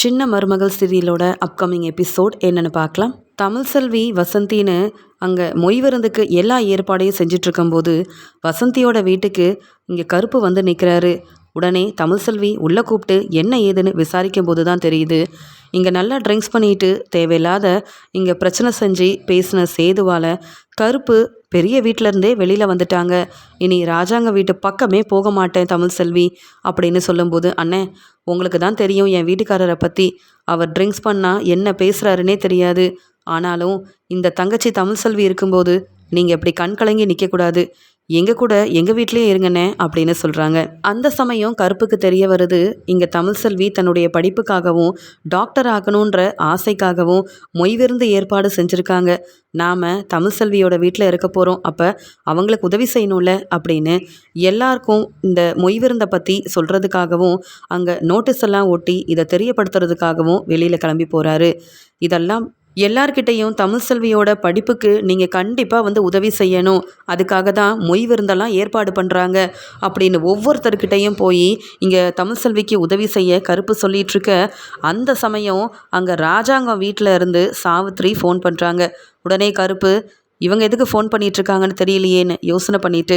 சின்ன மருமகள் சீரியலோட upcoming episode என்னென்னு பார்க்கலாம். தமிழ் செல்வி வசந்தின்னு அங்கே மொய் விருந்துக்கு எல்லா ஏற்பாடையும் செஞ்சிட்ருக்கும்போது வசந்தியோட வீட்டுக்கு இங்கே கருப்பு வந்து நிற்கிறாரு உடனே தமிழ் செல்வி உள்ளே கூப்பிட்டு என்ன ஏதுன்னு விசாரிக்கும் போது தான் தெரியுது. இங்கே நல்லா ட்ரிங்க்ஸ் பண்ணிட்டு தேவையில்லாத இங்கே பிரச்சனை செஞ்சு பேசின சேதுவால் கருப்பு பெரிய வீட்டிலருந்தே வெளியில் வந்துட்டாங்க. இனி ராஜாங்க வீட்டு பக்கமே போக மாட்டேன் தமிழ் செல்வி அப்படின்னு சொல்லும்போது அண்ணே உங்களுக்கு தான் தெரியும் என் வீட்டுக்காரரை பற்றி அவர் ட்ரிங்க்ஸ் பண்ணால் என்ன பேசுகிறாருன்னே தெரியாது. ஆனாலும் இந்த தங்கச்சி தமிழ் செல்வி இருக்கும்போது நீங்கள் இப்படி கண் கலங்கி நிற்கக்கூடாது எங்கள் கூட எங்கள் வீட்லேயே இருங்கண்ணே அப்படின்னு சொல்கிறாங்க அந்த சமயம் கருப்புக்கு தெரிய வருது இங்கே தமிழ் செல்வி தன்னுடைய படிப்புக்காகவும் டாக்டர் ஆகணுன்ற ஆசைக்காகவும் மொய்விருந்து ஏற்பாடு செஞ்சுருக்காங்க. நாம் தமிழ் செல்வியோட வீட்டில் இருக்க போகிறோம் அப்போ அவங்களுக்கு உதவி செய்யணும்ல அப்படின்னு எல்லாருக்கும் இந்த மொய்விருந்தை பற்றி சொல்கிறதுக்காகவும் அங்கே நோட்டீஸ் எல்லாம் ஒட்டி இதை தெரியப்படுத்துறதுக்காகவும் வெளியில் கிளம்பி போகிறாரு இதெல்லாம் எல்லார்கிட்டையும் தமிழ் செல்வியோட படிப்புக்கு நீங்கள் கண்டிப்பாக வந்து உதவி செய்யணும். அதுக்காக தான் மொய் விருந்தெல்லாம் ஏற்பாடு பண்ணுறாங்க அப்படின்னு ஒவ்வொருத்தர்கிட்டையும் போய் இங்கே தமிழ் செல்விக்கு உதவி செய்ய கருப்பு சொல்லிகிட்ருக்க அந்த சமயம் அங்கே ராஜாங்கம் வீட்டில் இருந்து சாவித்ரி ஃபோன் பண்ணுறாங்க உடனே கருப்பு இவங்க எதுக்கு ஃபோன் பண்ணிகிட்ருக்காங்கன்னு தெரியலையேன்னு யோசனை பண்ணிவிட்டு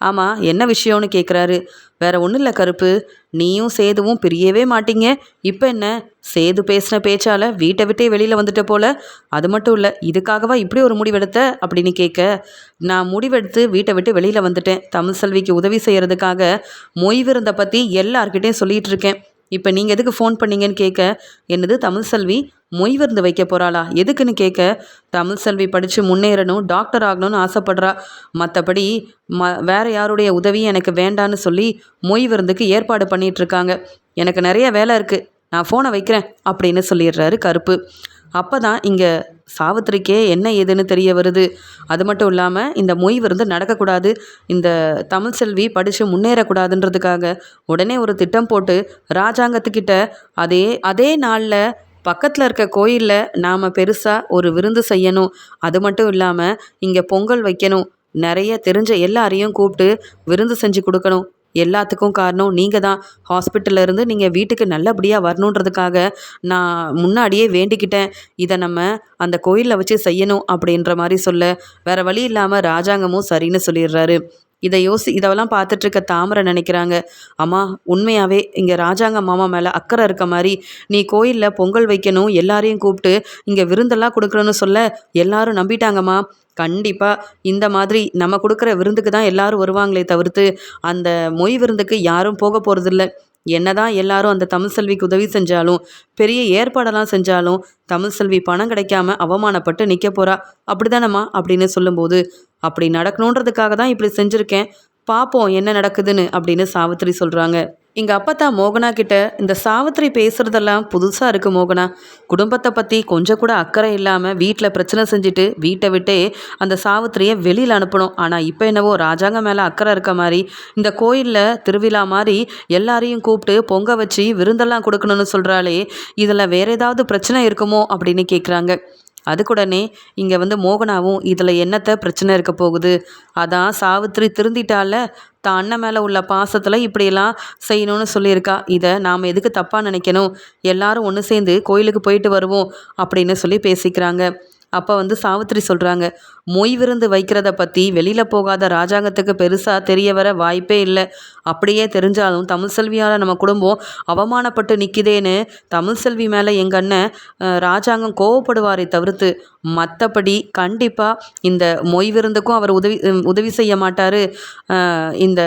ஆமாம் என்ன விஷயம்னு கேட்குறாரு வேற ஒன்றும் இல்லை கருப்பு. நீயும் சேதுவும் பிரியவே மாட்டீங்க. இப்போ என்ன? சேது பேசின பேச்சால் வீட்டை விட்டே வெளியில் வந்துட்ட போல. அது மட்டும் இல்லை இதுக்காகவா இப்படி ஒரு முடிவெடுத்த? அப்படின்னு கேட்க நான் முடிவெடுத்து வீட்டை விட்டு வெளியில் வந்துட்டேன். தமிழ் செல்விக்கு உதவி செய்கிறதுக்காக மொய்விருந்தை பற்றி எல்லார்கிட்டையும் சொல்லிகிட்டு இருக்கேன். இப்போ நீங்கள் எதுக்கு ஃபோன் பண்ணீங்கன்னு கேட்க என்னது தமிழ் செல்வி? மொய் விருந்து வைக்க போகிறாளா எதுக்குன்னு கேட்க தமிழ் செல்வி படித்து முன்னேறணும் டாக்டர் ஆகணும்னு ஆசைப்படுறா. மற்றபடி ம வேறு யாருடைய உதவியும் எனக்கு வேண்டான்னு சொல்லி மொய் விருந்துக்கு ஏற்பாடு பண்ணிகிட்ருக்காங்க எனக்கு நிறைய வேலை இருக்குது நான் ஃபோனை வைக்கிறேன் அப்படின்னு சொல்லிடுறாரு கருப்பு. அப்போ தான் இங்கே சாவித்திரிக்கே என்ன ஏதுன்னு தெரிய வருது. அது மட்டும் இல்லாமல் இந்த மொய் விருந்து நடக்கக்கூடாது. இந்த தமிழ் செல்வி படித்து முன்னேறக்கூடாதுன்றதுக்காக உடனே ஒரு திட்டம் போட்டு ராஜாங்கத்துக்கிட்ட அதே அதே நாளில் பக்கத்தில் இருக்க கோயிலில் நாம் பெருசாக ஒரு விருந்து செய்யணும். அது மட்டும் இல்லாமல் இங்கே பொங்கல் வைக்கணும். நிறைய தெரிஞ்ச எல்லாரையும் கூப்பிட்டு விருந்து செஞ்சு கொடுக்கணும். எல்லாத்துக்கும் காரணம் நீங்கள் தான். ஹாஸ்பிட்டலில் இருந்து நீங்கள் வீட்டுக்கு நல்லபடியாக வரணுன்றதுக்காக நான் முன்னாடியே வேண்டிக்கிட்டேன். இதை நம்ம அந்த கோயிலில் வச்சு செய்யணும் அப்படின்ற மாதிரி சொல்ல. வேறு வழி இல்லாமல் ராஜாங்கமும் சரின்னு சொல்லிடுறாரு. இதை யோசி இதெல்லாம் பார்த்துட்ருக்க தாமரை நினைக்கிறாங்க. அம்மா உண்மையாகவே இங்கே ராஜாங்க மாமா மேலே அக்கறை இருக்க மாதிரி நீ கோயிலில் பொங்கல் வைக்கணும் எல்லாரையும் கூப்பிட்டு இங்கே விருந்தெல்லாம் கொடுக்கணும்னு சொல்ல எல்லாரும் நம்பிட்டாங்கம்மா. கண்டிப்பாக இந்த மாதிரி நம்ம கொடுக்குற விருந்துக்கு தான் எல்லாரும் வருவாங்களே தவிர்த்து அந்த மொய் விருந்துக்கு யாரும் போக போகிறதில்ல என்னதான் எல்லாரும் அந்த தமிழ் செல்விக்கு உதவி செஞ்சாலும் பெரிய ஏற்பாடெல்லாம் செஞ்சாலும் தமிழ் செல்வி பணம் கிடைக்காம அவமானப்பட்டு நிற்க போகிறா அப்படிதானம்மா அப்படின்னு சொல்லும்போது அப்படி நடக்கணுன்றதுக்காக தான் இப்படி செஞ்சுருக்கேன். பார்ப்போம் என்ன நடக்குதுன்னு அப்படின்னு சாவித்திரி சொல்கிறாங்க எங்கள் அப்பத்தா மோகனா கிட்ட இந்த சாவித்திரி பேசுகிறதெல்லாம் புதுசாக இருக்குது மோகனா. குடும்பத்தை பற்றி கொஞ்சம் கூட அக்கறை இல்லாமல் வீட்டில் பிரச்சனை செஞ்சுட்டு வீட்டை விட்டே அந்த சாவித்திரியை வெளியில் அனுப்பணும். ஆனால் இப்போ என்னவோ ராஜாங்க மேலே அக்கறை இருக்க மாதிரி இந்த கோயிலில் திருவிழா மாதிரி எல்லாரையும் கூப்பிட்டு பொங்க வச்சு விருந்தெல்லாம் கொடுக்கணும்னு சொல்கிறாளே இதில் வேறு ஏதாவது பிரச்சனை இருக்குமோ அப்படின்னு கேட்குறாங்க அதுக்குடனே இங்கே வந்து மோகனாவும் இதில் என்னத்த பிரச்சனை இருக்க போகுது? அதான் சாவித்திரி திருந்திட்டால தான் அண்ணன் மேலே உள்ள பாசத்தில் இப்படியெல்லாம் செய்யணும்னு சொல்லியிருக்கா. இதை நாம் எதுக்கு தப்பாக நினைக்கணும்? எல்லாரும் ஒன்று சேர்ந்து கோயிலுக்கு போயிட்டு வருவோம் அப்படின்னு சொல்லி பேசிக்கிறாங்க. அப்போ வந்து சாவித்திரி சொல்கிறாங்க மொய் விருந்து வைக்கிறத பற்றி வெளியில் போகாத ராஜாங்கத்துக்கு பெருசாக தெரிய வர வாய்ப்பே இல்லை. அப்படியே தெரிஞ்சாலும் தமிழ் செல்வியால் நம்ம குடும்பம் அவமானப்பட்டு நிற்கிதேன்னு தமிழ் செல்வி மேலே எங்கள் அண்ணன் ராஜாங்கம் கோவப்படுவாரே தவிர்த்து மற்றபடி கண்டிப்பாக இந்த மொய் விருந்துக்கும் அவர் உதவி உதவி செய்ய மாட்டார். இந்த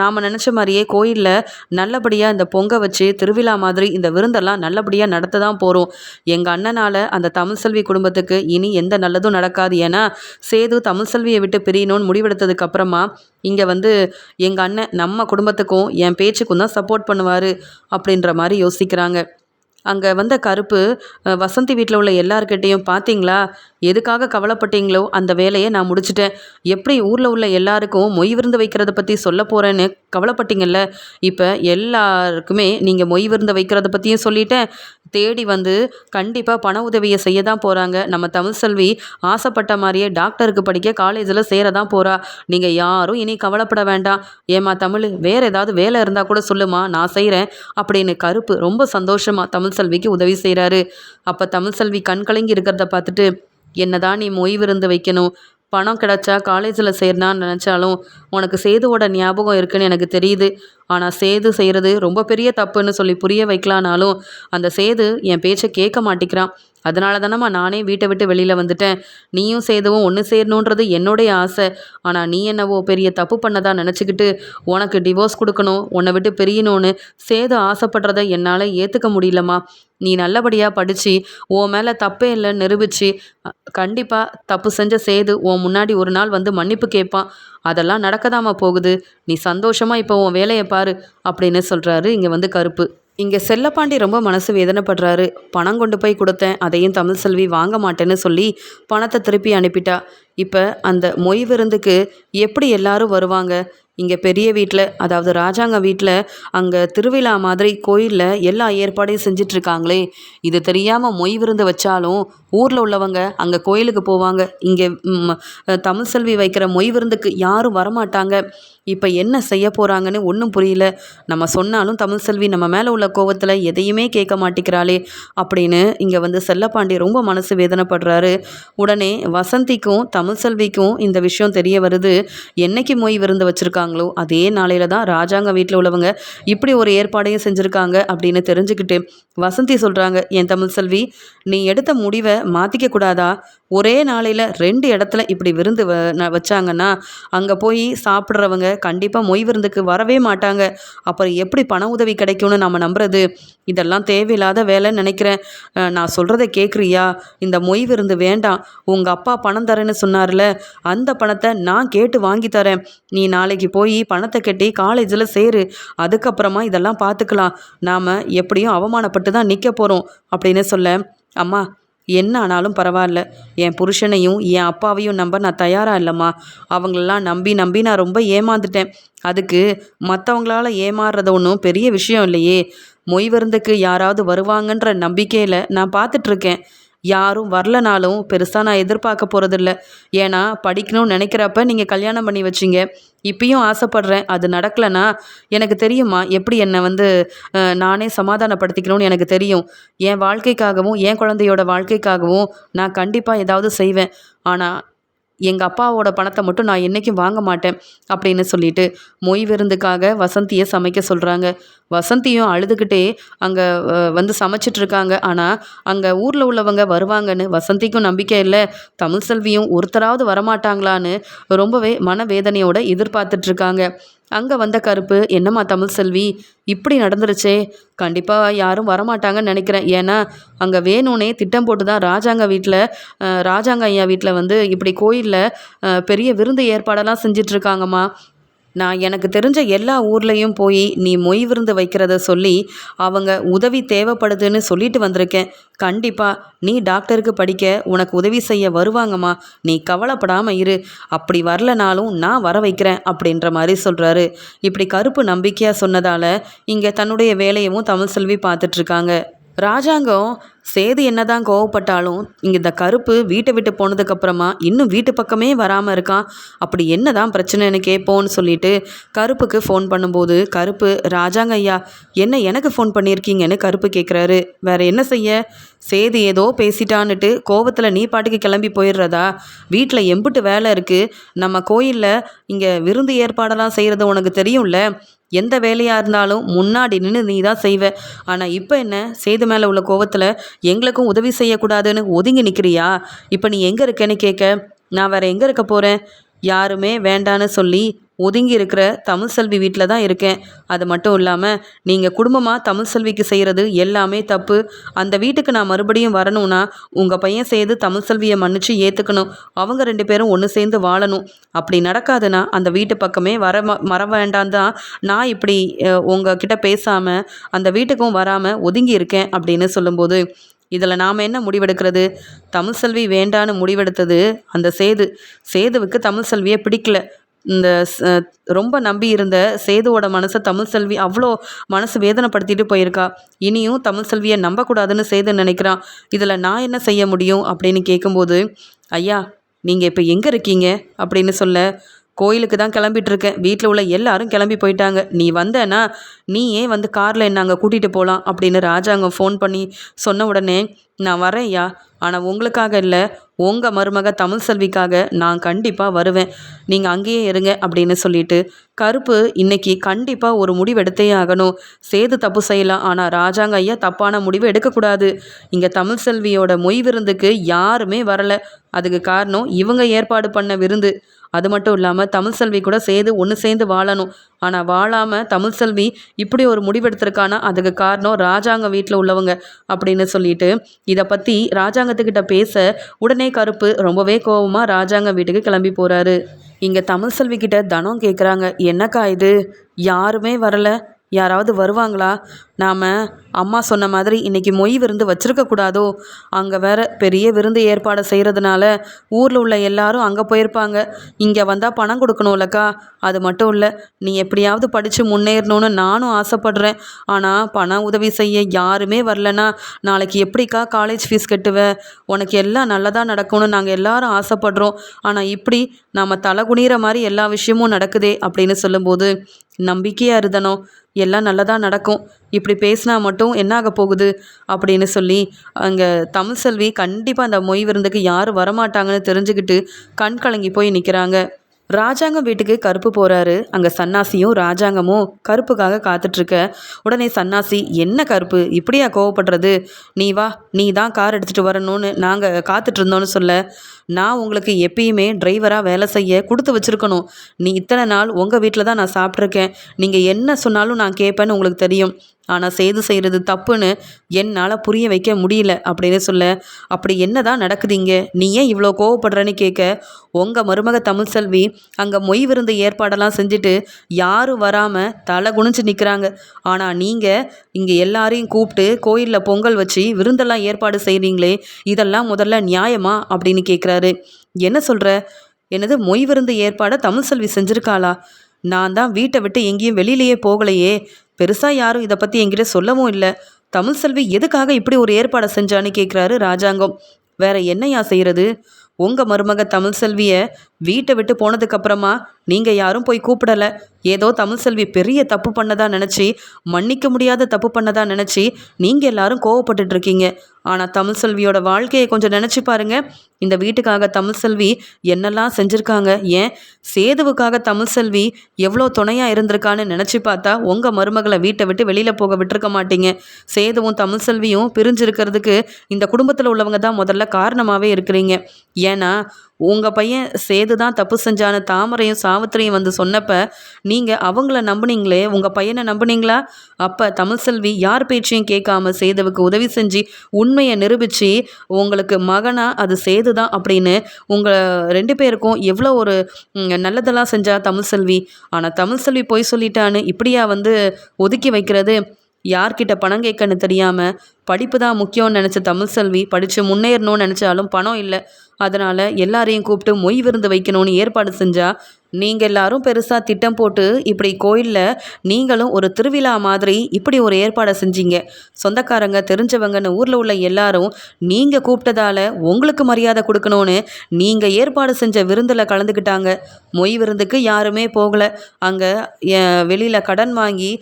நாம் நினச்ச மாதிரியே கோயிலில் நல்லபடியாக இந்த பொங்க வச்சு திருவிழா மாதிரி இந்த விருந்தெல்லாம் நல்லபடியாக நடத்த தான் போகிறோம் எங்கள் அண்ணனால் அந்த தமிழ் செல்வி குடும்பத்துக்கு இனி எந்த நல்லதும் நடக்காது. ஏன்னா சேது தமிழ் செல்வியை விட்டு பிரியணும்னு முடிவெடுத்ததுக்கு அப்புறமா இங்கே வந்து எங்கள் அண்ணன் நம்ம குடும்பத்துக்கும் என் பேச்சுக்கும் தான் சப்போர்ட் பண்ணுவார் அப்படின்ற மாதிரி யோசிக்கிறாங்க. அங்கே வந்த கருப்பு வசந்தி வீட்டில் உள்ள எல்லார்கிட்டேயும் பார்த்தீங்களா எதுக்காக கவலைப்பட்டீங்களோ அந்த வேலையை நான் முடிச்சிட்டேன். எப்படி ஊரில் உள்ள எல்லாருக்கும் மொய் விருந்து வைக்கிறத பற்றி சொல்ல போகிறேன்னு கவலைப்பட்டீங்கல்ல? இப்போ எல்லாருக்குமே நீங்கள் மொய் விருந்து வைக்கிறத பற்றியும் சொல்லிட்டேன். தேடி வந்து கண்டிப்பாக பண உதவியை செய்ய தான் போகிறாங்க நம்ம தமிழ் செல்வி ஆசைப்பட்ட மாதிரியே டாக்டருக்கு படிக்க காலேஜில் சேர தான் போகிறா நீங்கள் யாரும் இனி கவலைப்பட வேண்டாம். ஏம்மா தமிழ் வேறு ஏதாவது வேலை இருந்தால் கூட சொல்லுமா நான் செய்கிறேன் அப்படின்னு கருப்பு ரொம்ப சந்தோஷமாக தமிழ் செல்விக்கு உதவி செய்கிறாரு அப்போ தமிழ் செல்வி கண் கலங்கி இருக்கிறத பார்த்துட்டு என்னதான் நீ மொய் விருந்து வைக்கணும். பணம் கிடச்சா காலேஜில் சேரனான்னு நினச்சாலும் உனக்கு சேதுவோட ஞாபகம் இருக்குன்னு எனக்கு தெரியுது. ஆனால் சேது செய்கிறது ரொம்ப பெரிய தப்புன்னு சொல்லி புரிய வைக்கலானாலும் அந்த சேது என் பேச்சை கேட்க மாட்டேங்கிறான். அதனால தானம்மா நானே வீட்டை விட்டு வெளியில் வந்துட்டேன். நீயும் சேதுவும் ஒன்று சேரணுன்றது என்னுடைய ஆசை. ஆனால் நீ என்னவோ பெரிய தப்பு பண்ணதா நினச்சிக்கிட்டு உனக்கு டிவோர்ஸ் கொடுக்கணும் உன்னை விட்டு பிரியணும்னு சேது ஆசைப்படுறத என்னால் ஏற்றுக்க முடியலம்மா. நீ நல்லபடியாக படித்து உன் மேலே தப்பே இல்லை நிரூபித்து கண்டிப்பாக தப்பு செஞ்ச சேது உன் முன்னாடி ஒரு நாள் வந்து மன்னிப்பு கேட்பான். அதெல்லாம் நடக்கதாமா போகுது. நீ சந்தோஷமாக இப்போ உன் வேலையை பாரு அப்படின்னு சொல்கிறாரு இங்கே வந்து கருப்பு. இங்கே செல்லப்பாண்டி ரொம்ப மனசு வேதனைப்படுறாரு. பணம் கொண்டு போய் கொடுத்தேன் அதையும் தமிழ் செல்வி வாங்க மாட்டேன்னு சொல்லி பணத்தை திருப்பி அனுப்பிட்டா. இப்போ அந்த மொய் விருந்துக்கு எப்படி எல்லாரும் வருவாங்க? இங்கே பெரிய வீட்டில் அதாவது ராஜாங்க வீட்டில் அங்கே திருவிழா மாதிரி கோயிலில் எல்லா ஏற்பாடையும் செஞ்சிட்ருக்காங்களே. இது தெரியாமல் மொய் விருந்து வச்சாலும் ஊரில் உள்ளவங்க அங்கே கோயிலுக்கு போவாங்க. இங்கே தமிழ் செல்வி வைக்கிற மொய் விருந்துக்கு யாரும் வரமாட்டாங்க. இப்போ என்ன செய்ய போகிறாங்கன்னு ஒன்றும் புரியல. நம்ம சொன்னாலும் தமிழ் செல்வி நம்ம மேலே உள்ள கோவத்தில் எதையுமே கேட்க மாட்டேங்கிறாளே அப்படின்னு இங்கே வந்து செல்லப்பாண்டி ரொம்ப மனசு வேதனைப்படுறாரு. உடனே வசந்திக்கும் தமிழ் செல்விக்கும் இந்த விஷயம் தெரிய வருது. என்னைக்கு மொய் விருந்து வச்சுருக்காங்களோ அதே நாளையில் தான் ராஜாங்க வீட்டில் உள்ளவங்க இப்படி ஒரு ஏற்பாடையும் செஞ்சுருக்காங்க அப்படின்னு தெரிஞ்சுக்கிட்டு வசந்தி சொல்கிறாங்க என் தமிழ் செல்வி நீ எடுத்த முடிவை மாற்றிக்க கூடாதா? ஒரே நாளையில் ரெண்டு இடத்துல இப்படி விருந்து வ வச்சாங்கன்னா அங்கே போய் சாப்பிட்றவங்க கண்டிப்பாக மொய் விருந்துக்கு வரவே மாட்டாங்க. அப்புறம் எப்படி பண உதவி கிடைக்கும்னு நம்ம நம்புறது? இதெல்லாம் தேவையில்லாத வேலைன்னு நினைக்கிறேன். நான் சொல்கிறத கேட்குறியா இந்த மொய் விருந்து வேண்டாம். உங்கள் அப்பா பணம் தரேன்னு சொன்னார்ல அந்த பணத்தை நான் கேட்டு வாங்கி தரேன். நீ நாளைக்கு போய் பணத்தை கட்டி காலேஜில் சேரு. அதுக்கப்புறமா இதெல்லாம் பார்த்துக்கலாம் நாம் எப்படியும் அவமானப்பட்டு தான் நிற்க போகிறோம் அப்படின்னு சொல்ல அம்மா என்ன ஆனாலும் பரவாயில்ல. என் புருஷனையும் என் அப்பாவையும் நம்ப நான் தயாராக இல்லைம்மா. அவங்களெல்லாம் நம்பி நம்பி நான் ரொம்ப ஏமாந்துட்டேன். அதுக்கு மற்றவங்களால ஏமாறுறது ஒன்றும் பெரிய விஷயம் இல்லையே. மொய் விருந்துக்கு யாராவது வருவாங்கன்ற நம்பிக்கையில் நான் பார்த்துட்ருக்கேன் யாரும் வரலனாலும் பெருசாக நான் எதிர்பார்க்க போகிறதில்ல ஏன்னா படிக்கணும்னு நினைக்கிறப்ப நீங்கள் கல்யாணம் பண்ணி வச்சிங்க. இப்பயும் ஆசைப்பட்றேன். அது நடக்கலைன்னா எனக்கு தெரியுமா? எப்படி என்னை வந்து நானே சமாதானப்படுத்திக்கணும்னு எனக்கு தெரியும். என் வாழ்க்கைக்காகவும் என் குழந்தையோட வாழ்க்கைக்காகவும் நான் கண்டிப்பாக ஏதாவது செய்வேன். ஆனால் எங்கள் அப்பாவோட பணத்தை மட்டும் நான் என்றைக்கும் வாங்க மாட்டேன். அப்படின்னு சொல்லிட்டு மொய் விருந்துக்காக வசந்தியை சமைக்க சொல்கிறாங்க வசந்தியும் அழுதுகிட்டே அங்கே வந்து சமைச்சிட்ருக்காங்க. ஆனால் அங்கே ஊரில் உள்ளவங்க வருவாங்கன்னு வசந்திக்கும் நம்பிக்கை இல்லை. தமிழ் செல்வியும் ஒருத்தராவது வரமாட்டாங்களான்னு ரொம்பவே மனவேதனையோடு எதிர்பார்த்துட்ருக்காங்க. அங்கே வந்த கருப்பு என்னம்மா தமிழ் செல்வி இப்படி நடந்துருச்சே. கண்டிப்பாக யாரும் வரமாட்டாங்கன்னு நினைக்கிறேன். ஏன்னா அங்கே வேணும்னே திட்டம் போட்டு தான் ராஜாங்க வீட்டில் ராஜாங்க ஐயா வீட்டில் வந்து இப்படி கோயிலில் பெரிய விருந்து ஏற்பாடெல்லாம் செஞ்சிட்ருக்காங்கம்மா. நான் எனக்கு தெரிஞ்ச எல்லா ஊர்லேயும் போய் நீ மொய் விருந்து வைக்கிறத சொல்லி அவங்க உதவி தேவைப்படுதுன்னு சொல்லிட்டு வந்திருக்கேன். கண்டிப்பாக நீ டாக்டருக்கு படிக்க உனக்கு உதவி செய்ய வருவாங்கம்மா. நீ கவலைப்படாமல் இரு. அப்படி வரலனாலும் நான் வர வைக்கிறேன் அப்படின்ற மாதிரி சொல்கிறாரு இப்படி கருப்பு நம்பிக்கையாக சொன்னதால் இங்கே தன்னுடைய வேலையவும் தமிழ் செல்வி பார்த்துட்ருக்காங்க ராஜாங்கம் சேது என்னதான் கோவப்பட்டாலும் இங்கே இந்த கருப்பு வீட்டை விட்டு போனதுக்கப்புறமா இன்னும் வீட்டு பக்கமே வராமல் இருக்கான் அப்படி என்ன தான் பிரச்சனைன்னு கேட்போன்னு சொல்லிட்டு கருப்புக்கு ஃபோன் பண்ணும்போது கருப்பு ராஜாங்க ஐயா என்ன எனக்கு ஃபோன் பண்ணியிருக்கீங்கன்னு கருப்பு கேட்குறாரு வேற என்ன செய்ய? சேது ஏதோ பேசிட்டான்னுட்டு கோவத்தில் நீ பாட்டுக்கு கிளம்பி போயிடுறதா? வீட்டில் எம்பிட்டு வேலை இருக்குது நம்ம கோயிலில் இங்கே விருந்து ஏற்பாடெல்லாம் செய்கிறது உனக்கு தெரியும்ல. எந்த வேலையாக இருந்தாலும் முன்னாடி நின்று நீ தான் செய்வ. ஆனால் இப்போ என்ன? சேது மேலே உள்ள கோவத்தில் எங்களுக்கும் உதவி செய்யக்கூடாதுன்னு ஒதுங்கி நிற்கிறியா இப்போ நீ எங்கே இருக்கேன்னு கேட்க நான் வேறு எங்கே இருக்க போகிறேன் யாருமே வேண்டான்னு சொல்லி ஒதுங்கி இருக்கிற தமிழ் செல்வி வீட்டில் தான் இருக்கேன். அது மட்டும் இல்லாமல் நீங்கள் குடும்பமாக தமிழ் செல்விக்கு செய்கிறது எல்லாமே தப்பு. அந்த வீட்டுக்கு நான் மறுபடியும் வரணும்னா உங்கள் பையன் செய்து தமிழ் செல்வியை மன்னிச்சு ஏற்றுக்கணும் அவங்க ரெண்டு பேரும் ஒன்று சேர்ந்து வாழணும். அப்படி நடக்காதுன்னா அந்த வீட்டு பக்கமே வர வர வேண்டாம் தான். நான் இப்படி உங்ககிட்ட பேசாமல் அந்த வீட்டுக்கும் வராமல் ஒதுங்கி இருக்கேன் அப்படின்னு சொல்லும்போது இதில் நாம் என்ன முடிவெடுக்கிறது? தமிழ் செல்வி வேண்டான்னு முடிவெடுத்தது அந்த சேது. சேதுவுக்கு தமிழ் செல்வியை பிடிக்கல. இந்த ரொம்ப நம்பி இருந்த சேதுவோட மனசை தமிழ் செல்வி அவ்வளோ மனசு வேதனைப்படுத்திட்டு போயிருக்கா. இனியும் தமிழ் செல்வியை நம்பக்கூடாதுன்னு சேது நினைக்கிறான் இதில் நான் என்ன செய்ய முடியும் அப்படின்னு கேட்கும்போது ஐயா நீங்கள் இப்போ எங்கே இருக்கீங்க? அப்படின்னு சொல்ல கோயிலுக்கு தான் கிளம்பிட்டு இருக்கேன். வீட்டில் உள்ள எல்லாரும் கிளம்பி போயிட்டாங்க. நீ வந்தேன்னா நீ ஏன் வந்து காரில் என்ன அங்கே கூட்டிகிட்டு போகலாம் அப்படின்னு ராஜாங்கம் ஃபோன் பண்ணி சொன்ன உடனே நான் வரேன்யா ஆனால் உங்களுக்காக இல்லை. உங்கள் மருமக தமிழ் செல்விக்காக நான் கண்டிப்பாக வருவேன். நீங்கள் அங்கேயே இருங்க அப்படின்னு சொல்லிட்டு கருப்பு இன்னைக்கு கண்டிப்பாக ஒரு முடிவு எடுத்தே ஆகணும். சேது தப்பு செய்யலாம் ஆனால் ராஜாங்க ஐயா தப்பான முடிவு எடுக்கக்கூடாது. இங்கே தமிழ் செல்வியோட மொய் விருந்துக்கு யாருமே வரலை. அதுக்கு காரணம் இவங்க ஏற்பாடு பண்ண விருந்து. அது மட்டும் இல்லாமல் தமிழ் செல்வி கூட சேர்ந்து ஒன்று சேர்ந்து வாழணும். ஆனால் வாழாமல் தமிழ் செல்வி இப்படி ஒரு முடிவெடுத்திருக்கானா? அதுக்கு காரணம் ராஜாங்க வீட்டில் உள்ளவங்க அப்படின்னு சொல்லிட்டு இதை பற்றி ராஜாங்கத்துக்கிட்ட பேச உடனே கருப்பு ரொம்பவே கோபமாக ராஜாங்க வீட்டுக்கு கிளம்பி போகிறாரு இங்கே தமிழ் செல்வி கிட்ட தனம் கேட்குறாங்க என்னக்கா இது? யாருமே வரல. யாராவது வருவாங்களா? நாம் அம்மா சொன்ன மாதிரி இன்றைக்கி மொய் விருந்து வச்சுருக்கக்கூடாதோ அங்கே வேற பெரிய விருந்து ஏற்பாடு செய்கிறதுனால ஊரில் உள்ள எல்லாரும் அங்கே போயிருப்பாங்க. இங்கே வந்தால் பணம் கொடுக்கணும்லக்கா அது மட்டும் இல்லை நீ எப்படியாவது படித்து முன்னேறணும்னு நானும் ஆசைப்பட்றேன். ஆனால் பண உதவி செய்ய யாருமே வரலனா நாளைக்கு எப்படிக்கா காலேஜ் ஃபீஸ் கட்டுவ? உனக்கு எல்லாம் நல்லதாக நடக்கும்னு நாங்கள் எல்லாரும் ஆசைப்படுறோம். ஆனால் இப்படி நம்ம தலை குனிகிற மாதிரி எல்லா விஷயமும் நடக்குதே அப்படின்னு சொல்லும்போது நம்பிக்கையாக இருந்தனும் எல்லாம் நல்லதாக நடக்கும். இப்படி பேசினா மட்டும் என்ன ஆக போகுது? அப்படின்னு சொல்லி அங்கே தமிழ் செல்வி கண்டிப்பாக அந்த மொய் விருந்துக்கு யாரும் வரமாட்டாங்கன்னு தெரிஞ்சுக்கிட்டு கண் கலங்கி போய் நிற்கிறாங்க ராஜாங்கம் வீட்டுக்கு கருப்பு போகிறாரு அங்கே சன்னாசியும் ராஜாங்கமும் கருப்புக்காக காத்துட்ருக்க. உடனே சன்னாசி என்ன கருப்பு? இப்படியா கோவப்படுறது? நீ வா நீ தான் கார் எடுத்துகிட்டு வரணும்னு நாங்கள் காத்துட்ருந்தோன்னு சொல்ல. நான் உங்களுக்கு எப்பயுமே டிரைவராக வேலை செய்ய கொடுத்து வச்சுருக்கணும். நீ இத்தனை நாள் உங்கள் வீட்டில் தான் நான் சாப்பிட்ருக்கேன். நீங்கள் என்ன சொன்னாலும் நான் கேட்பேன்னு உங்களுக்கு தெரியும். ஆனால் செய்து செய்கிறது தப்புன்னு என்னால் புரிய வைக்க முடியல அப்படின்னு சொல்ல அப்படி என்ன தான் நடக்குதுங்க நீ ஏன் இவ்வளோ கோவப்படுறேன்னு கேட்க? உங்கள் மருமக தமிழ் செல்வி அங்கே மொய் விருந்து ஏற்பாடெல்லாம் செஞ்சுட்டு யாரும் வராமல் தலை குனிஞ்சு நிற்கிறாங்க ஆனால் நீங்கள் இங்கே எல்லாரையும் கூப்பிட்டு கோயிலில் பொங்கல் வச்சு விருந்தெல்லாம் ஏற்பாடு செய்கிறீங்களே இதெல்லாம் முதல்ல நியாயமா? அப்படின்னு கேட்குறாரு என்ன சொல்கிற எனது மொய் விருந்து ஏற்பாடை தமிழ் செல்வி செஞ்சுருக்காளா? நான் தான் வீட்டை விட்டு எங்கேயும் வெளியிலேயே போகலையே. பெருசாக யாரும் இதை பற்றி என்கிட்ட சொல்லவும் இல்லை. தமிழ் செல்வி எதுக்காக இப்படி ஒரு ஏற்பாடை செஞ்சான்னு கேட்குறாரு ராஜாங்கம். வேற என்னையா செய்கிறது உங்கள் மருமக தமிழ் செல்வியை வீட்டை விட்டு போனதுக்கப்புறமா நீங்கள் யாரும் போய் கூப்பிடலை. ஏதோ தமிழ் செல்வி பெரிய தப்பு பண்ணதா நினச்சி மன்னிக்க முடியாத தப்பு பண்ணதா நினச்சி நீங்கள் எல்லாரும் கோவப்பட்டுட்டு இருக்கீங்க. ஆனால் தமிழ் செல்வியோட வாழ்க்கையை கொஞ்சம் நினச்சி பாருங்க. இந்த வீட்டுக்காக தமிழ் செல்வி என்னெல்லாம் செஞ்சுருக்காங்க? ஏன்? சேதுவுக்காக தமிழ் செல்வி எவ்வளோ துணையாக இருந்திருக்கான்னு நினச்சி பார்த்தா உங்கள் மருமகளை வீட்டை விட்டு வெளியில் போக விட்டுருக்க மாட்டீங்க. சேதுவும் தமிழ் செல்வியும் பிரிஞ்சிருக்கிறதுக்கு இந்த குடும்பத்தில் உள்ளவங்க தான் முதல்ல காரணமாகவே இருக்கிறீங்க. ஏன்னா உங்கள் பையன் சேது தான் தப்பு செஞ்சான்னு தாமரையும் சாவித்திரியும் வந்து சொன்னப்ப நீங்கள் அவங்கள நம்புனீங்களே உங்கள் பையனை நம்புனீங்களா? அப்போ தமிழ்செல்வி யார் பேச்சையும் கேட்காம சேதுவுக்கு உதவி செஞ்சு உண்மையை நிரூபித்து உங்களுக்கு மகனாக அது சேது தான் அப்படின்னு உங்கள் ரெண்டு பேருக்கும் எவ்வளோ ஒரு நல்லதெல்லாம் செஞ்சா தமிழ்செல்வி ஆனால் தமிழ் செல்வி போய் சொல்லிட்டான்னு இப்படியா வந்து ஒதுக்கி வைக்கிறது? யார்கிட்ட பணம் கேட்கன்னு தெரியாமல் படிப்பு தான் முக்கியம்னு நினச்ச தமிழ் செல்வி படித்து முன்னேறணும்னு நினச்சாலும் பணம் இல்லை. அதனால் எல்லாரையும் கூப்பிட்டு மொய் விருந்து வைக்கணும்னு ஏற்பாடு செஞ்சால் நீங்கள் எல்லாரும் பெருசாக திட்டம் போட்டு இப்படி கோயிலில் நீங்களும் ஒரு திருவிழா மாதிரி இப்படி ஒரு ஏற்பாடை செஞ்சீங்க. சொந்தக்காரங்க தெரிஞ்சவங்கன்னு ஊரில் உள்ள எல்லாரும் நீங்கள் கூப்பிட்டதால உங்களுக்கு மரியாதை கொடுக்கணும்னு நீங்கள் ஏற்பாடு செஞ்ச விருந்தில் கலந்துக்கிட்டாங்க. மொய் விருந்துக்கு யாருமே போகலை. அங்கே வெளியில் கடன் வாங்கி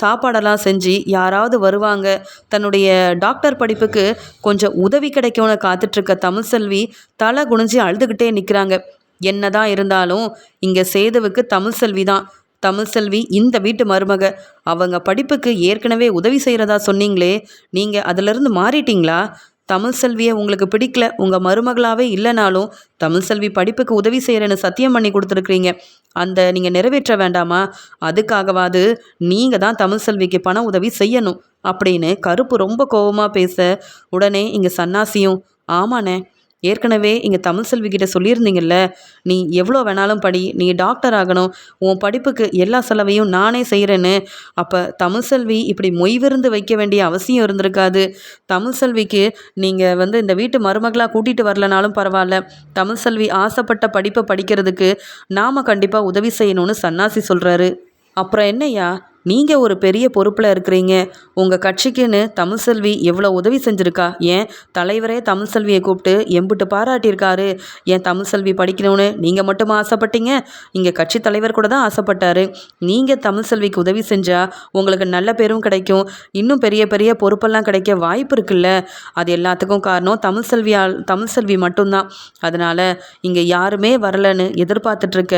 சாப்பாடெல்லாம் செஞ்சு யாராவது வருவாங்க. தன்னுடைய டாக்டர் படிப்புக்கு கொஞ்சம் உதவி கிடைக்கும்னு காத்துட்ருக்க தமிழ் செல்வி தலை குனிஞ்சு அழுதுகிட்டே நிற்கிறாங்க என்னதான் இருந்தாலும் இங்கே சேதுவுக்கு தமிழ் செல்வி தான் தமிழ் செல்வி இந்த வீட்டு மருமக. அவங்க படிப்புக்கு ஏற்கனவே உதவி செய்கிறதா சொன்னீங்களே நீங்கள் அதிலிருந்து மாறிட்டீங்களா? தமிழ் செல்வியை உங்களுக்கு பிடிக்கல உங்கள் மருமகளாகவே இல்லைனாலும் தமிழ் செல்வி படிப்புக்கு உதவி செய்கிறேன்னு சத்தியம் பண்ணி கொடுத்துருக்குறீங்க. அந்த நீங்கள் நிறைவேற்ற வேண்டாமா? அதுக்காகவாது நீங்கள் தான் தமிழ் செல்விக்கு பண உதவி செய்யணும் அப்படின்னு கருப்பு ரொம்ப கோபமாக பேச உடனே இங்கே சன்னாசியும் ஆமாண்ணே ஏற்கனவே இங்கே தமிழ் செல்வி கிட்ட சொல்லியிருந்தீங்கல்ல நீ எவ்வளோ வேணாலும் படி நீ டாக்டர் ஆகணும் உன் படிப்புக்கு எல்லா செலவையும் நானே செய்கிறேன்னு அப்போ தமிழ் செல்வி இப்படி மொய் விருந்து வைக்க வேண்டிய அவசியம் இருந்திருக்காது. தமிழ் செல்விக்கு நீங்கள் வந்து இந்த வீட்டு மருமகளாக கூட்டிகிட்டு வரலனாலும் பரவாயில்ல. தமிழ் செல்வி ஆசைப்பட்ட படிப்பை படிக்கிறதுக்கு நாம் கண்டிப்பாக உதவி செய்யணும்னு சன்னாசி சொல்கிறாரு அப்புறம் என்னய்யா? நீங்கள் ஒரு பெரிய பொறுப்பில் இருக்கிறீங்க. உங்கள் கட்சிக்குன்னு தமிழ்செல்வி எவ்வளோ உதவி செஞ்சுருக்கா? ஏன் தலைவரே தமிழ்செல்வியை கூப்பிட்டு எம்பிட்டு பாராட்டியிருக்காரு. ஏன் தமிழ்செல்வி படிக்கணும்னு நீங்கள் மட்டும் ஆசைப்பட்டீங்க? இங்கே கட்சி தலைவர் கூட தான் ஆசைப்பட்டார். நீங்கள் தமிழ்செல்விக்கு உதவி செஞ்சால் உங்களுக்கு நல்ல பேரும் கிடைக்கும். இன்னும் பெரிய பெரிய பொறுப்பெல்லாம் கிடைக்க வாய்ப்பு இருக்குல்ல. அது எல்லாத்துக்கும் காரணம் தமிழ்செல்வியால் தமிழ்செல்வி மட்டும்தான். அதனால் இங்கே யாருமே வரலன்னு எதிர்பார்த்துட்ருக்க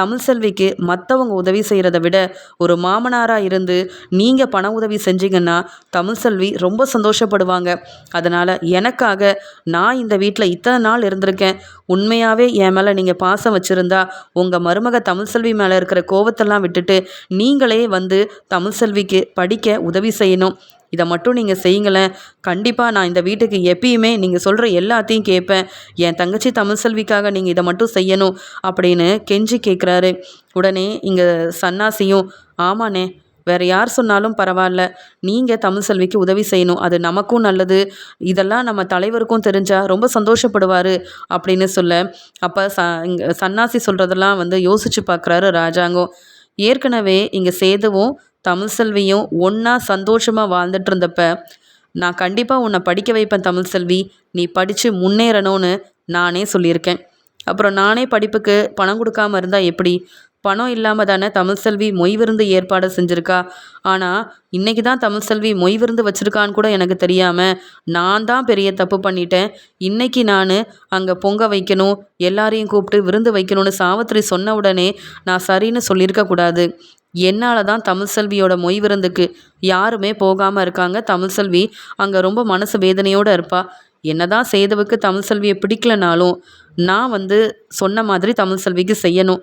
தமிழ்செல்விக்கு மற்றவங்க உதவி செய்கிறத விட ஒரு மாமனார் தயாராக இருந்து நீங்கள் பண உதவி செஞ்சீங்கன்னா தமிழ்செல்வி ரொம்ப சந்தோஷப்படுவாங்க. அதனால் எனக்காக நான் இந்த வீட்டில் இத்தனை நாள் இருந்திருக்கேன். உண்மையாகவே என் மேலே நீங்கள் பாசம் வச்சுருந்தா உங்கள் மருமக தமிழ்செல்வி மேலே இருக்கிற கோவத்தெல்லாம் விட்டுட்டு நீங்களே வந்து தமிழ்செல்விக்கு படிக்க உதவி செய்யணும். இதை மட்டும் நீங்கள் செய்யுங்களேன். கண்டிப்பாக நான் இந்த வீட்டுக்கு எப்பயுமே நீங்கள் சொல்கிற எல்லாத்தையும் கேட்பேன். என் தங்கச்சி தமிழ் செல்விக்காக நீங்கள் இதை மட்டும் செய்யணும் அப்படின்னு கெஞ்சி கேட்குறாரு உடனே இங்கே சன்னாசியும் ஆமாண்ணே வேறு யார் சொன்னாலும் பரவாயில்ல. நீங்கள் தமிழ் செல்விக்கு உதவி செய்யணும். அது நமக்கும் நல்லது. இதெல்லாம் நம்ம தலைவருக்கும் தெரிஞ்சால் ரொம்ப சந்தோஷப்படுவார் அப்படின்னு சொல்ல அப்போ ச இங்கே சன்னாசி சொல்கிறதெல்லாம் வந்து யோசித்து பார்க்குறாரு ராஜாங்கம். ஏற்கனவே இங்கே சேதுவும் தமிழ் செல்வியும் ஒன்றா சந்தோஷமாக வாழ்ந்துட்டு இருந்தப்ப நான் கண்டிப்பாக உன்னை படிக்க வைப்பேன் தமிழ் செல்வி. நீ படித்து முன்னேறணும்னு நானே சொல்லியிருக்கேன். அப்புறம் நானே படிப்புக்கு பணம் கொடுக்காம இருந்தால் எப்படி? பணம் இல்லாமல் தானே தமிழ்செல்வி மொய் விருந்து ஏற்பாடு செஞ்சுருக்கா? ஆனால் இன்றைக்கி தான் தமிழ்செல்வி மொய் விருந்து வச்சுருக்கான்னு கூட எனக்கு தெரியாமல் நான் தான் பெரிய தப்பு பண்ணிட்டேன். இன்றைக்கி நான் அங்கே பொங்க வைக்கணும் எல்லாரையும் கூப்பிட்டு விருந்து வைக்கணும்னு சாவத்திரி சொன்ன உடனே நான் சரின்னு சொல்லியிருக்கக்கூடாது என்னால் தான் தமிழ்செல்வியோட மொய் விருந்துக்கு யாருமே போகாமல் இருக்காங்க. தமிழ்செல்வி அங்கே ரொம்ப மனசு வேதனையோடு இருப்பா. என்னதான் சேதுவுக்கு தமிழ்செல்வியை பிடிக்கலனாலும் நான் வந்து சொன்ன மாதிரி தமிழ்செல்விக்கு செய்யணும்.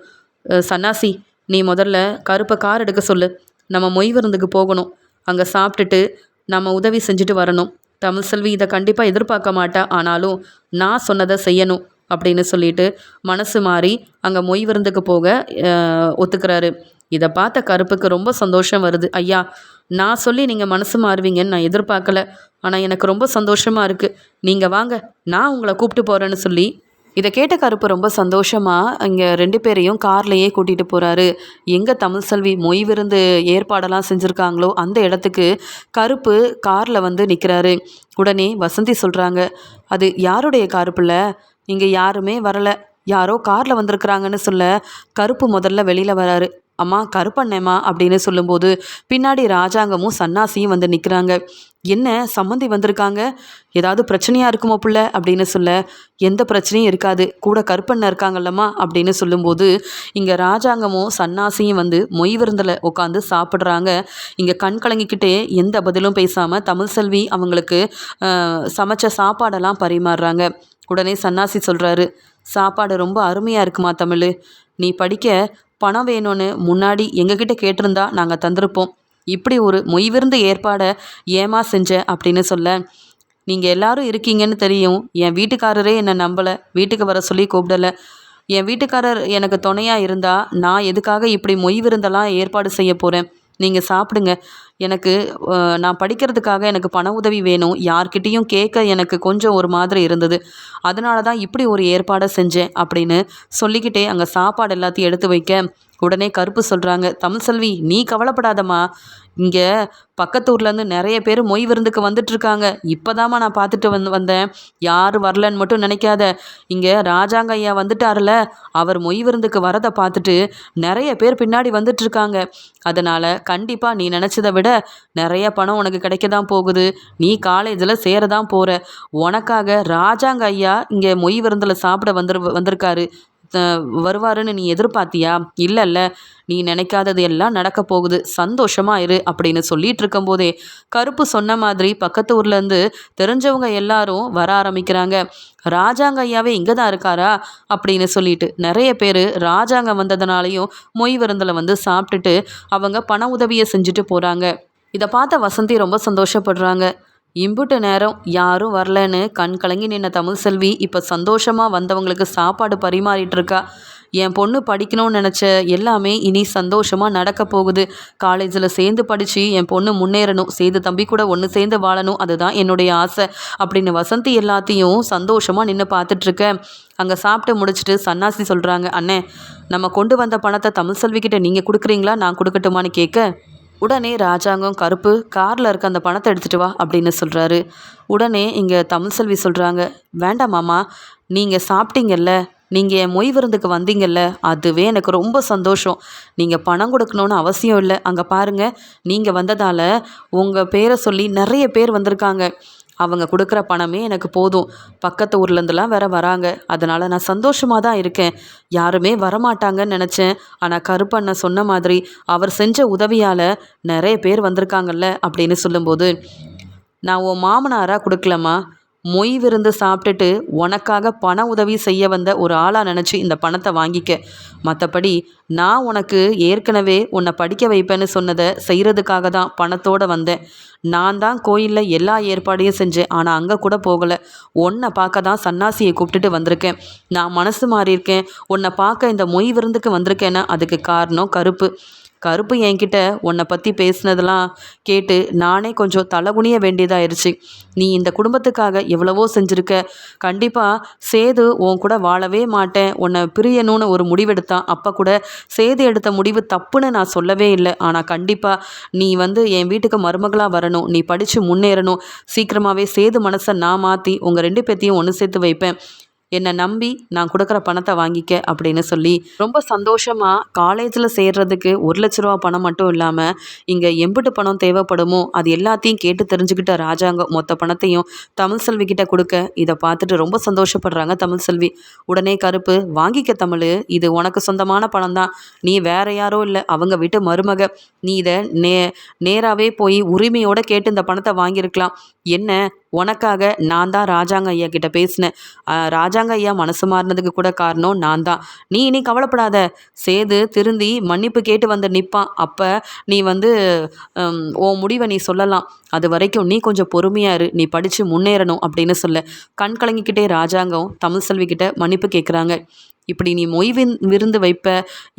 சன்னாசி நீ முதல்ல கருப்பை கார் எடுக்க சொல்லு. நம்ம மொய் விருந்துக்கு போகணும். அங்கே சாப்பிட்டுட்டு நம்ம உதவி செஞ்சுட்டு வரணும். தமிழ் செல்வி இதை கண்டிப்பாக எதிர்பார்க்க மாட்டா. ஆனாலும் நான் சொன்னதை செய்யணும் அப்படின்னு சொல்லிட்டு மனசு மாறி அங்கே மொய் விருந்துக்கு போக ஒத்துக்கிறாரு. இதை பார்த்த கருப்புக்கு ரொம்ப சந்தோஷம் வருது. ஐயா நான் சொல்லி நீங்கள் மனசு மாறுவீங்கன்னு நான் எதிர்பார்க்கல. ஆனால் எனக்கு ரொம்ப சந்தோஷமாக இருக்குது நீங்கள் வாங்க நான் உங்களை கூப்பிட்டு போகிறேன்னு சொல்லி. இதை கேட்ட கருப்பு ரொம்ப சந்தோஷமாக இங்கே ரெண்டு பேரையும் கார்லேயே கூட்டிகிட்டு போகிறாரு எங்கே தமிழ் செல்வி மொய் விருந்து ஏற்பாடெல்லாம் செஞ்சுருக்காங்களோ அந்த இடத்துக்கு கருப்பு காரில் வந்து நிற்கிறாரு உடனே வசந்தி சொல்கிறாங்க அது யாருடைய காருப்புல இங்கே யாருமே வரலை. யாரோ காரில் வந்திருக்கிறாங்கன்னு சொல்ல கருப்பு முதல்ல வெளியில் வராரு. அம்மா கருப்பண்ணேம்மா அப்படின்னு சொல்லும்போது பின்னாடி ராஜாங்கமும் சன்னாசியும் வந்து நிற்கிறாங்க என்ன சம்மந்தி வந்திருக்காங்க? ஏதாவது பிரச்சனையாக இருக்குமோ புள்ள? அப்படின்னு சொல்ல எந்த பிரச்சனையும் இருக்காது. கூட கருப்பண்ண இருக்காங்கல்லம்மா அப்படின்னு சொல்லும்போது இங்கே ராஜாங்கமும் சன்னாசியும் வந்து மொய் விருந்தில் உட்காந்து சாப்பிட்றாங்க. இங்கே கண் கலங்கிக்கிட்டே எந்த பதிலும் பேசாமல் தமிழ் செல்வி அவங்களுக்கு சமைச்ச சாப்பாடெல்லாம் பரிமாறுறாங்க. உடனே சன்னாசி சொல்கிறாரு சாப்பாடு ரொம்ப அருமையாக இருக்குமா தமிழ்? நீ படிக்க பணம் வேணும்னு முன்னாடி எங்ககிட்ட கேட்டிருந்தா நாங்கள் தந்திருப்போம். இப்படி ஒரு மொய்விருந்த ஏற்பாடை ஏமா செஞ்ச அப்படின்னு சொல்ல நீங்கள் எல்லாரும் இருக்கீங்கன்னு தெரியும். என் வீட்டுக்காரரே என்னை நம்பலை. வீட்டுக்கு வர சொல்லி கூப்பிடலை. என் வீட்டுக்காரர் எனக்கு துணையாக இருந்தால் நான் எதுக்காக இப்படி மொய் விருந்தெல்லாம் ஏற்பாடு செய்ய போகிறேன் நீங்கள் சாப்பிடுங்க. எனக்கு நான் படிக்கிறதுக்காக எனக்கு பண உதவி வேணும். யார்கிட்டேயும் கேட்க எனக்கு கொஞ்சம் ஒரு மாதிரி இருந்தது. அதனால தான் இப்படி ஒரு ஏற்பாடை செஞ்சேன் அப்படின்னு சொல்லிக்கிட்டே அங்கே சாப்பாடு எல்லாத்தையும் எடுத்து வைக்க உடனே கருப்பு சொல்கிறாங்க தமிழ்செல்வி நீ கவலைப்படாதம்மா. இங்கே பக்கத்து ஊர்லேருந்து நிறைய பேர் மொய் விருந்துக்கு வந்துட்டுருக்காங்க இப்போதாம்மா நான் பார்த்துட்டு வந்து வந்தேன். யார் வரலன்னு மட்டும் நினைக்காத. இங்கே ராஜாங்க ஐயா வந்துட்டார்ல அவர் மொய் விருந்துக்கு வரதை பார்த்துட்டு நிறைய பேர் பின்னாடி வந்துட்டுருக்காங்க அதனால் கண்டிப்பாக நீ நினச்சதை விட நிறைய பணம் உனக்கு கிடைக்க தான் போகுது. நீ காலேஜில் சேர தான் போகிற உனக்காக ராஜாங்க ஐயா இங்கே மொய் விருந்தில் சாப்பிட வந்துரு வந்திருக்காரு. வருவாருன்னு நீ எதிர்பார்த்தியா? இல்லைல்ல நீ நினைக்காதது எல்லாம் நடக்க போகுது சந்தோஷமா இரு அப்படின்னு சொல்லிட்டு இருக்கும்போதே கருப்பு சொன்ன மாதிரி பக்கத்து ஊர்லேருந்து தெரிஞ்சவங்க எல்லாரும் வர ஆரம்பிக்கிறாங்க. ராஜாங்க ஐயாவே இங்கே தான் இருக்காரா? அப்படின்னு சொல்லிட்டு நிறைய பேர் ராஜாங்க வந்ததுனாலையும் மொய் விருந்தில் வந்து சாப்பிட்டுட்டு அவங்க பண உதவியை செஞ்சுட்டு போகிறாங்க இதை பார்த்த வசந்தி ரொம்ப சந்தோஷப்படுறாங்க. இம்புட்டு நேரம் யாரும் வரலன்னு கண் கலங்கி நின்ன தமிழ் செல்வி இப்போ சந்தோஷமாக வந்தவங்களுக்கு சாப்பாடு பரிமாறிட்டு இருக்கா என் பொண்ணு படிக்கணும்னு நினச்ச எல்லாமே இனி சந்தோஷமாக நடக்க போகுது. காலேஜில் சேர்ந்து படித்து என் பொண்ணு முன்னேறணும். சேர்ந்து தம்பி கூட ஒன்று சேர்ந்து வாழணும். அதுதான் என்னுடைய ஆசை. அப்படின்னு வசந்தி எல்லாத்தையும் சந்தோஷமாக நின்று பார்த்துட்ருக்கேன் அங்கே சாப்பிட்டு முடிச்சுட்டு சன்னாசி சொல்கிறாங்க அண்ணே நம்ம கொண்டு வந்த பணத்தை தமிழ் செல்விக்கிட்ட நீங்கள் கொடுக்குறீங்களா? நான் கொடுக்கட்டுமான்னு கேட்க. உடனே ராஜாங்கம் கருப்பு காரில் இருக்க அந்த பணத்தை எடுத்துகிட்டு வா அப்படின்னு சொல்கிறாரு உடனே இங்கே தமிழ் செல்வி சொல்கிறாங்க வேண்டாம் மாமா நீங்கள் சாப்பிட்டீங்கல்ல நீங்கள் என் மொய் விருந்துக்கு வந்தீங்கல்ல அதுவே எனக்கு ரொம்ப சந்தோஷம். நீங்கள் பணம் கொடுக்கணுன்னு அவசியம் இல்லை. அங்கே பாருங்கள் நீங்கள் வந்ததால் உங்கள் பேரை சொல்லி நிறைய பேர் வந்திருக்காங்க. அவங்க கொடுக்குற பணமே எனக்கு போதும். பக்கத்து ஊர்லேருந்துலாம் வேற வராங்க. அதனால் நான் சந்தோஷமாக தான் இருக்கேன். யாருமே வரமாட்டாங்கன்னு நினச்சேன். ஆனால் கருப்பண்ண சொன்ன மாதிரி அவர் செஞ்ச உதவியால் நிறைய பேர் வந்திருக்காங்கல்ல அப்படின்னு சொல்லும்போது நான் உன் மாமனாராக கொடுக்கலம்மா. மொய் விருந்து சாப்பிட்டுட்டு உனக்காக பண உதவி செய்ய வந்த ஒரு ஆளாக நினச்சி இந்த பணத்தை வாங்கிக்க. மற்றபடி நான் உனக்கு ஏற்கனவே உன்னை படிக்க வைப்பேன்னு சொன்னதை செய்கிறதுக்காக தான் பணத்தோடு வந்தேன். நான் தான் கோயிலில் எல்லா ஏற்பாடையும் செஞ்சேன். ஆனால் அங்கே கூட போகலை. உன்னை பார்க்க தான் சன்னாசியை கூப்பிட்டுட்டு வந்திருக்கேன். நான் மனசு மாறியிருக்கேன். உன்னை பார்க்க இந்த மொய் விருந்துக்கு வந்திருக்கேன்னா அதுக்கு காரணம் கருப்பு. கருப்பு என்கிட்ட உன்னை பற்றி பேசினதெல்லாம் கேட்டு நானே கொஞ்சம் தலகுனிய வேண்டியதாயிருச்சு. நீ இந்த குடும்பத்துக்காக எவ்வளவோ செஞ்சுருக்க. கண்டிப்பாக சேது உன் கூட வாழவே மாட்டேன். உன்னை பிரியணும்னு ஒரு முடிவெடுத்தான். அப்போ கூட சேது எடுத்த முடிவு தப்புன்னு நான் சொல்லவே இல்லை. ஆனால் கண்டிப்பாக நீ வந்து என் வீட்டுக்கு மருமகளாக வரணும். நீ படித்து முன்னேறணும். சீக்கிரமாகவே சேது மனசை நான் மாற்றி உங்கள் ரெண்டு பேர்த்தையும் ஒன்று சேர்த்து வைப்பேன். என்னை நம்பி நான் கொடுக்குற பணத்தை வாங்கிக்க அப்படின்னு சொல்லி ரொம்ப சந்தோஷமாக காலேஜில் சேர்றதுக்கு ஒரு லட்ச ரூபா பணம் மட்டும் இல்லாமல் இங்கே எம்பிட்டு பணம் தேவைப்படுமோ அது எல்லாத்தையும் கேட்டு தெரிஞ்சுக்கிட்ட ராஜாங்கம் மொத்த பணத்தையும் தமிழ் செல்வி கிட்ட கொடுக்க. இதை பார்த்துட்டு ரொம்ப சந்தோஷப்படுறாங்க தமிழ் செல்வி. உடனே கருப்பு வாங்கிக்க தமிழ் இது உனக்கு சொந்தமான பணம் தான். நீ வேற யாரோ இல்லை அவங்க வீட்டு மருமக. நீ இதை நே நேராகவே போய் உரிமையோடு கேட்டு இந்த பணத்தை வாங்கியிருக்கலாம். என்ன உனக்காக நான் தான் ராஜாங்க ஐயா கிட்ட பேசினேன். ராஜாங்க ஐயா மனசு மாறினதுக்கு கூட காரணம் நான் தான் நீ இனி கவலைப்படாத. சேது திருந்தி மன்னிப்பு கேட்டு வந்து நிற்பான் அப்போ நீ வந்து உன் முடிவை நீ சொல்லலாம். அது வரைக்கும் நீ கொஞ்சம் பொறுமையாக இரு. நீ படித்து முன்னேறணும் அப்படின்னு சொல்ல. கண் கலங்கிக்கிட்டே ராஜாங்கம் தமிழ் செல்வி கிட்ட மன்னிப்பு கேட்குறாங்க இப்படி நீ மொய் விருந்து வைப்ப.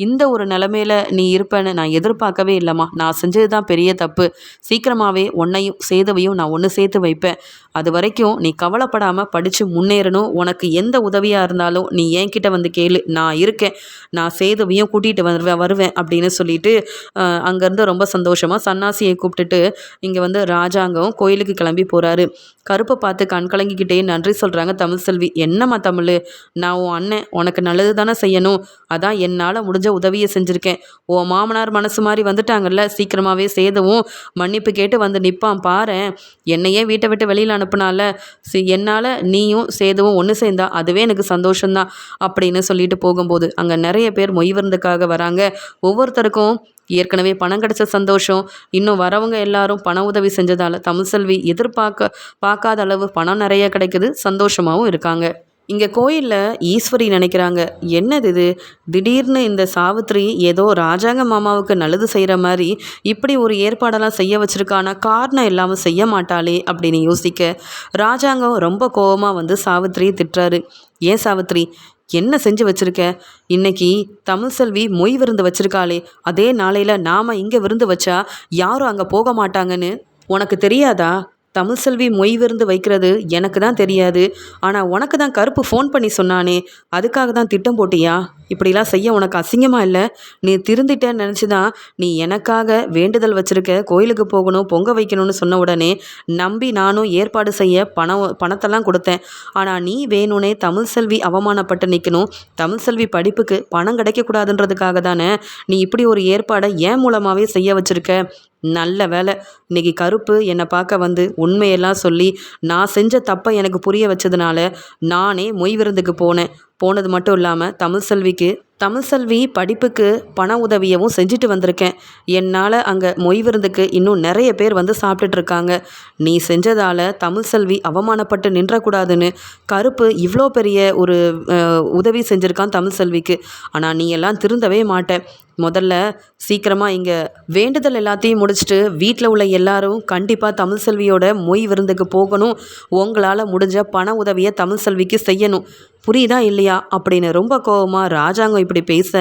இந்த ஒரு நிலமையில நீ இருப்பேன்னு நான் எதிர்பார்க்கவே இல்லைம்மா. நான் செஞ்சது தான் பெரிய தப்பு. சீக்கிரமாகவே உன்னையும் சேதவையும் நான் ஒன்று சேர்த்து வைப்பேன். அது வரைக்கும் நீ கவலைப்படாமல் படித்து முன்னேறணும். உனக்கு எந்த உதவியாக இருந்தாலும் நீ என்கிட்ட வந்து கேளு. நான் இருக்கேன். நான் சேதுவையும் கூட்டிகிட்டு வருவேன் வருவேன் அப்படின்னு சொல்லிட்டு அங்கேருந்து ரொம்ப சந்தோஷமாக சன்னாசியை கூப்பிட்டுட்டு இங்கே வந்து ராஜாங்கம் கோயிலுக்கு கிளம்பி போகிறாரு கருப்பை பார்த்து கண் கலங்கிக்கிட்டே நன்றி சொல்கிறாங்க தமிழ் செல்வி. என்னம்மா தமிழ்? நான் உன் அண்ணன். உனக்கு நல்லது தானே செய்யணும். அதான் என்னால் முடிஞ்ச உதவியை செஞ்சுருக்கேன். ஓ மாமனார் மனசு மாதிரி வந்துட்டாங்கல்ல. சீக்கிரமாகவே சேதவும். மன்னிப்பு கேட்டு வந்து நிற்பான் பாரு என்னையே வீட்டை விட்டு வெளியில் அனுப்புனால சி என்னால் நீயும் சேதுவும் ஒன்று சேர்ந்தா அதுவே எனக்கு சந்தோஷம்தான். அப்படின்னு சொல்லிட்டு போகும்போது அங்கே நிறைய பேர் மொய்வருந்துக்காக வராங்க. ஒவ்வொருத்தருக்கும் ஏற்கனவே பணம் கிடைச்ச சந்தோஷம். இன்னும் வரவங்க எல்லாரும் பண உதவி செஞ்சதால் தமிழ்செல்வி எதிர்பார்க்க பார்க்காத அளவு பணம் நிறைய கிடைக்குது சந்தோஷமாகவும் இருக்காங்க. இங்கே கோயிலில் ஈஸ்வரி நினைக்கிறாங்க என்னது இது? திடீர்னு இந்த சாவித்ரி ஏதோ ராஜாங்க மாமாவுக்கு நல்லது செய்கிற மாதிரி இப்படி ஒரு ஏற்பாடெல்லாம் செய்ய வச்சுருக்கானா? காரணம் இல்லாமல் செய்ய மாட்டாளே அப்படின்னு யோசிக்க ராஜாங்கம் ரொம்ப கோபமாக வந்து சாவித்ரியை திட்டுறாரு. ஏன் சாவித்ரி என்ன செஞ்சு வச்சிருக்க? இன்னைக்கு தமிழ் செல்வி மொய் விருந்து வச்சிருக்காளே. அதே நாளையில் நாம் இங்கே விருந்து வச்சா யாரும் அங்கே போக மாட்டாங்கன்னு உனக்கு தெரியாதா? தமிழ் செல்வி மொய் விருந்து வைக்கிறது எனக்கு தான் தெரியாது. ஆனால் உனக்கு தான் கருப்பு ஃபோன் பண்ணி சொன்னானே அதுக்காக தான் திட்டம் போட்டியா? இப்படிலாம் செய்ய உனக்கு அசிங்கமாக இல்லை? நீ திருந்திட்டேன்னு நினச்சி தான் நீ எனக்காக வேண்டுதல் வச்சுருக்க கோயிலுக்கு போகணும் பொங்க வைக்கணும்னு சொன்ன உடனே நம்பி நானும் ஏற்பாடு செய்ய பணம் பணத்தெல்லாம் கொடுத்தேன். ஆனால் நீ வேணும்னே தமிழ் செல்வி அவமானப்பட்டு நிற்கணும் தமிழ் செல்வி படிப்புக்கு பணம் கிடைக்கக்கூடாதுன்றதுக்காக தானே நீ இப்படி ஒரு ஏற்பாடை ஏன் மூலமாகவே செய்ய வச்சுருக்க? நல்ல வேலை இன்னைக்கு கருப்பு என்னை பார்க்க வந்து உண்மையெல்லாம் சொல்லி நான் செஞ்ச தப்பை எனக்கு புரிய வச்சதுனால நானே மொய் விருந்துக்கு போனேன். போனது மட்டும் இல்லாமல் தமிழ் செல்விக்கு தமிழ்செல்வி படிப்புக்கு பண உதவியவும் செஞ்சுட்டு வந்திருக்கேன். என்னால் அங்கே மொய் விருந்துக்கு இன்னும் நிறைய பேர் வந்து சாப்பிட்டுட்டு இருக்காங்க. நீ செஞ்சதால் தமிழ்செல்வி அவமானப்பட்டு நின்றக்கூடாதுன்னு கருப்பு இவ்வளோ பெரிய ஒரு உதவி செஞ்சுருக்கான் தமிழ்செல்விக்கு ஆனால் நீ எல்லாம் திருந்தவே மாட்டேன். முதல்ல சீக்கிரமாக இங்கே வேண்டுதல் எல்லாத்தையும் முடிச்சுட்டு வீட்டில் உள்ள எல்லாரும் கண்டிப்பாக தமிழ்செல்வியோட மொய் விருந்துக்கு போகணும். உங்களால் முடிஞ்ச பண உதவியை தமிழ்செல்விக்கு செய்யணும். புரியுதா இல்லையா? அப்படின்னு ரொம்ப கோவமாக ராஜாங்கம் இப்படி பேச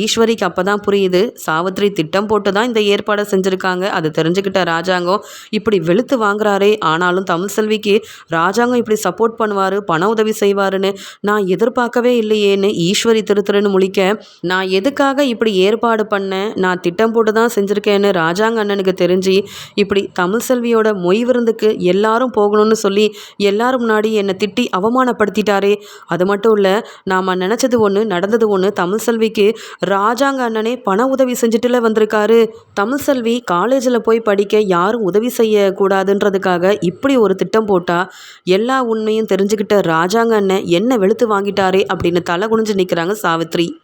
ஈஸ்வரிக்கு அப்போ தான் புரியுது. சாவித்ரி திட்டம் போட்டு தான் இந்த ஏற்பாடை செஞ்சுருக்காங்க. அது தெரிஞ்சுக்கிட்ட ராஜாங்கம் இப்படி வெளுத்து வாங்குறாரே. ஆனாலும் தமிழ்செல்விக்கு ராஜாங்கம் இப்படி சப்போர்ட் பண்ணுவார் பண உதவி செய்வாருன்னு நான் எதிர்பார்க்கவே இல்லையேன்னு ஈஸ்வரி திருத்துறன்னு முழிக்க நான் எதுக்காக இப்படி ஏற்பாடு பண்ணேன் நான் திட்டம் போட்டு தான் செஞ்சுருக்கேன்னு ராஜாங்க அண்ணனுக்கு தெரிஞ்சு இப்படி தமிழ்செல்வியோட மொய் விருந்துக்கு எல்லாரும் போகணும்னு சொல்லி எல்லாரும் முன்னாடி என்னை திட்டி அவமானப்படுத்திட்டாரே. அது மட்டும் இல்லை நாம் நினச்சது ஒன்று நடந்தது ஒன்று தமிழ்செல்விக்கு ராஜாங்க அண்ணனே பண உதவி செஞ்சுட்டுல வந்திருக்காரு. தமிழ்செல்வி காலேஜில் போய் படிக்க யாரும் உதவி செய்யக்கூடாதுன்றதுக்காக இப்படி ஒரு திட்டம் போட்டால் எல்லா உண்மையும் தெரிஞ்சுக்கிட்ட ராஜாங்க அண்ணன் என்ன வெளுத்து வாங்கிட்டாரே அப்படின்னு தலை குனிஞ்சு நிற்கிறாங்க சாவித்ரி.